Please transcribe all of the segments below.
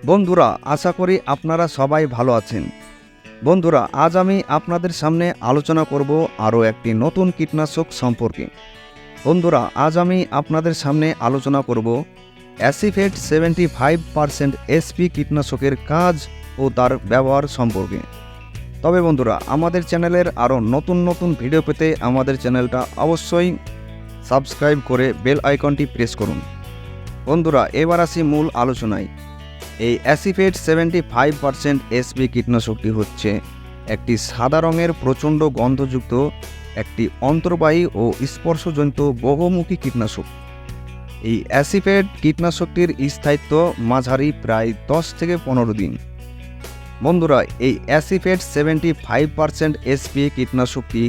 বন্ধুরা, আশা করি আপনারা সবাই ভালো আছেন। বন্ধুরা, আজ আমি আপনাদের সামনে আলোচনা করব আরও একটি নতুন কীটনাশক সম্পর্কে। বন্ধুরা, আজ আমি আপনাদের সামনে আলোচনা করব acephate seventy five percent SP কীটনাশকের কাজ ও তার ব্যবহার সম্পর্কে। তবে বন্ধুরা, আমাদের চ্যানেলের আরও নতুন নতুন ভিডিও পেতে আমাদের চ্যানেলটা অবশ্যই সাবস্ক্রাইব করে বেল আইকনটি প্রেস করুন। বন্ধুরা, এবার আসি মূল আলোচনায়। এই acephate seventy five percent SP কীটনাশকটি হচ্ছে একটি সাদা রঙের প্রচণ্ড গন্ধযুক্ত একটি অন্তর্বাহী ও স্পর্শজনিত বহুমুখী কীটনাশক। এই অ্যাসিফেট কীটনাশকটির স্থায়িত্ব মাঝারি প্রায় দশ থেকে পনেরো দিন। বন্ধুরা, এই acephate seventy five percent SP কীটনাশকটি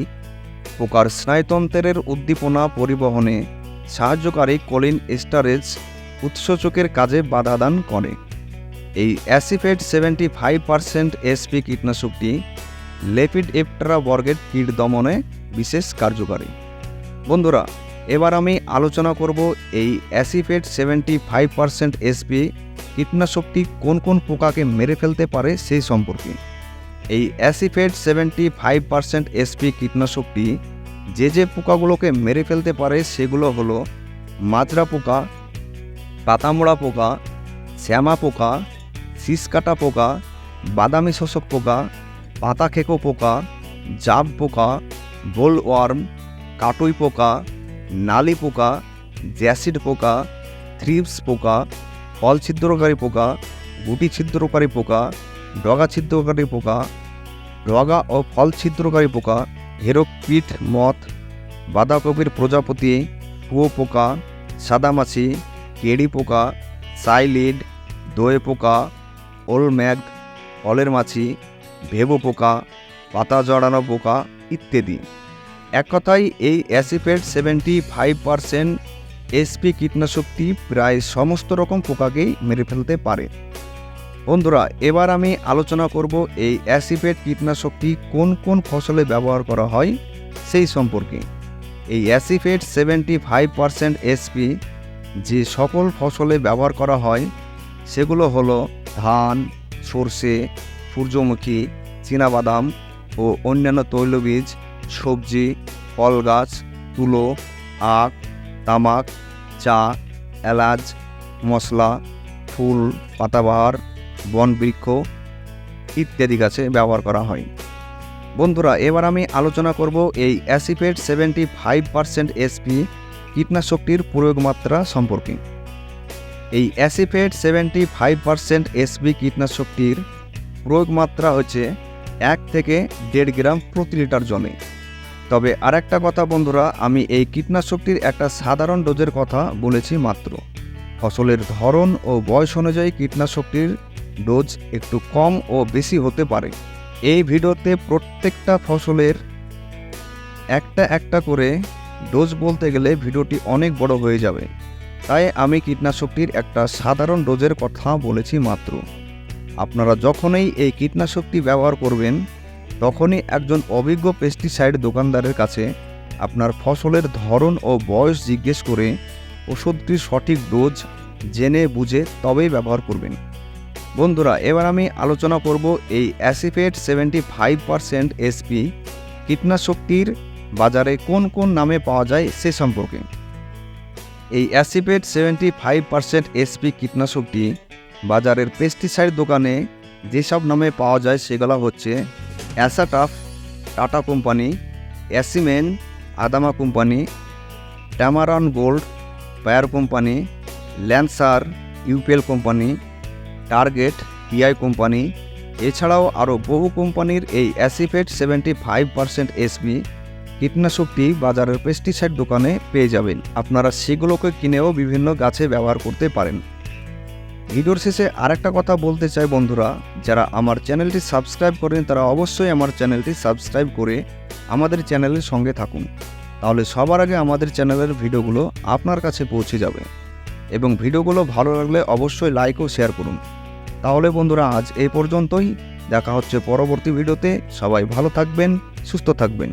পোকার স্নায়ুতন্ত্রের উদ্দীপনা পরিবহনে সাহায্যকারী কলিন স্টারেজ উৎসেচকের কাজে বাধা দান করে। এই acephate seventy five percent SP কীটনাশকটি লেপিড এপট্রা বর্গের কীট দমনে বিশেষ কার্যকারী। বন্ধুরা, এবার আমি আলোচনা করব এই acephate seventy five percent SP কীটনাশকটি কোন কোন পোকাকে মেরে ফেলতে পারে সেই সম্পর্কে। এই acephate seventy five percent SP কীটনাশকটি যে যে পোকাগুলোকে মেরে ফেলতে পারে সেগুলো হলো মাজরা পোকা, পাতামোড়া পোকা, শ্যামা পোকা শীষকাটা পোকা, বাদামি শোষক পোকা, পাতা খেকো পোকা, জাব পোকা বোল ওয়ার্ম কাটুই পোকা, নালি পোকা, জ্যাসিড পোকা, থ্রিপস পোকা, ফল ছিদ্রকারী পোকা, গুটি ছিদ্রকারী পোকা, ডগা ছিদ্রকারী পোকা, ডগা ও ফল ছিদ্রকারী পোকা হেরোকপিট মথ, বাঁধাকপির প্রজাপতি কুয়ো পোকা, সাদামাছি, কেড়ি পোকা, সাইলিড, দোয়ে পোকা ওলম্যাগ ফলের মাছি, ভেবো পোকা, পাতা জড়ানো পোকা ইত্যাদি। এক কথায়, এই acephate seventy five percent SP কীটনাশকটি প্রায় সমস্ত রকম পোকাকেই মেরে ফেলতে পারে। বন্ধুরা, এবার আমি আলোচনা করব এই অ্যাসিফেট কীটনাশকটি কোন কোন ফসলে ব্যবহার করা হয় সেই সম্পর্কে। এই acephate seventy five percent SP যে সকল ফসলে ব্যবহার করা হয় সেগুলো হলো ধান, সর্ষে, সূর্যমুখী, চীনাবাদাম ও অন্যান্য তৈলবীজ, সবজি ফল গাছ তুলো, আখ, তামাক, চা, এলাচ, মশলা, ফুল, পাতাবাহার, বনবৃক্ষ ইত্যাদি গাছে ব্যবহার করা হয়। বন্ধুরা, এবার আমি আলোচনা করব এই acephate seventy five percent SP কীটনাশকটির প্রয়োগ মাত্রা সম্পর্কে। এই acephate seventy five percent SP কীটনাশকটির প্রয়োগ মাত্রা হচ্ছে এক থেকে দেড় গ্রাম প্রতি লিটার জলে তবে আরেকটা কথা বন্ধুরা, আমি এই কীটনাশকটির একটা সাধারণ ডোজের কথা বলেছি মাত্র। ফসলের ধরন ও বয়স অনুযায়ী কীটনাশকটির ডোজ একটু কম ও বেশি হতে পারে। এই ভিডিওতে প্রত্যেকটা ফসলের একটা একটা করে ডোজ বলতে গেলে ভিডিওটি অনেক বড় হয়ে যাবে। তাই আমি কীটনাশকটির একটা সাধারণ ডোজের কথা বলেছি মাত্র। আপনারা যখনই এই কীটনাশকটি ব্যবহার করবেন, তখনই একজন অভিজ্ঞ পেস্টিসাইড দোকানদারের কাছে আপনার ফসলের ধরন ও বয়স জিজ্ঞেস করে ওষুধটির সঠিক ডোজ জেনে বুঝে তবেই ব্যবহার করবেন। বন্ধুরা, এবার আমি আলোচনা করব এই acephate seventy five percent SP কীটনাশকটির বাজারে কোন কোন নামে পাওয়া যায় সে সম্পর্কে। এই acephate seventy five percent SP কীটনাশকটি বাজারের পেস্টিসাইড দোকানে যেসব নামে পাওয়া যায় সেগুলো হচ্ছে Asataf, Tata company, Acimen, Adama company, Tamaron Gold, Bayer company, Lancer, UPL company, Target TI company. এছাড়াও আরও বহু কোম্পানির এই acephate seventy five percent SP কীটনাশকটি বাজারের পেস্টিসাইড দোকানে পেয়ে যাবেন। আপনারা সেগুলোকে কিনেও বিভিন্ন গাছে ব্যবহার করতে পারেন। ভিডিওর শেষে আরেকটা কথা বলতে চাই বন্ধুরা, যারা আমার চ্যানেলটি সাবস্ক্রাইব করেন তারা অবশ্যই আমার চ্যানেলটি সাবস্ক্রাইব করে আমাদের চ্যানেলের সঙ্গে থাকুন। তাহলে সবার আগে আমাদের চ্যানেলের ভিডিওগুলো আপনার কাছে পৌঁছে যাবে এবং ভিডিওগুলো ভালো লাগলে অবশ্যই লাইক ও শেয়ার করুন। তাহলে বন্ধুরা, আজ এই পর্যন্তই। দেখা হচ্ছে পরবর্তী ভিডিওতে। সবাই ভালো থাকবেন, সুস্থ থাকবেন।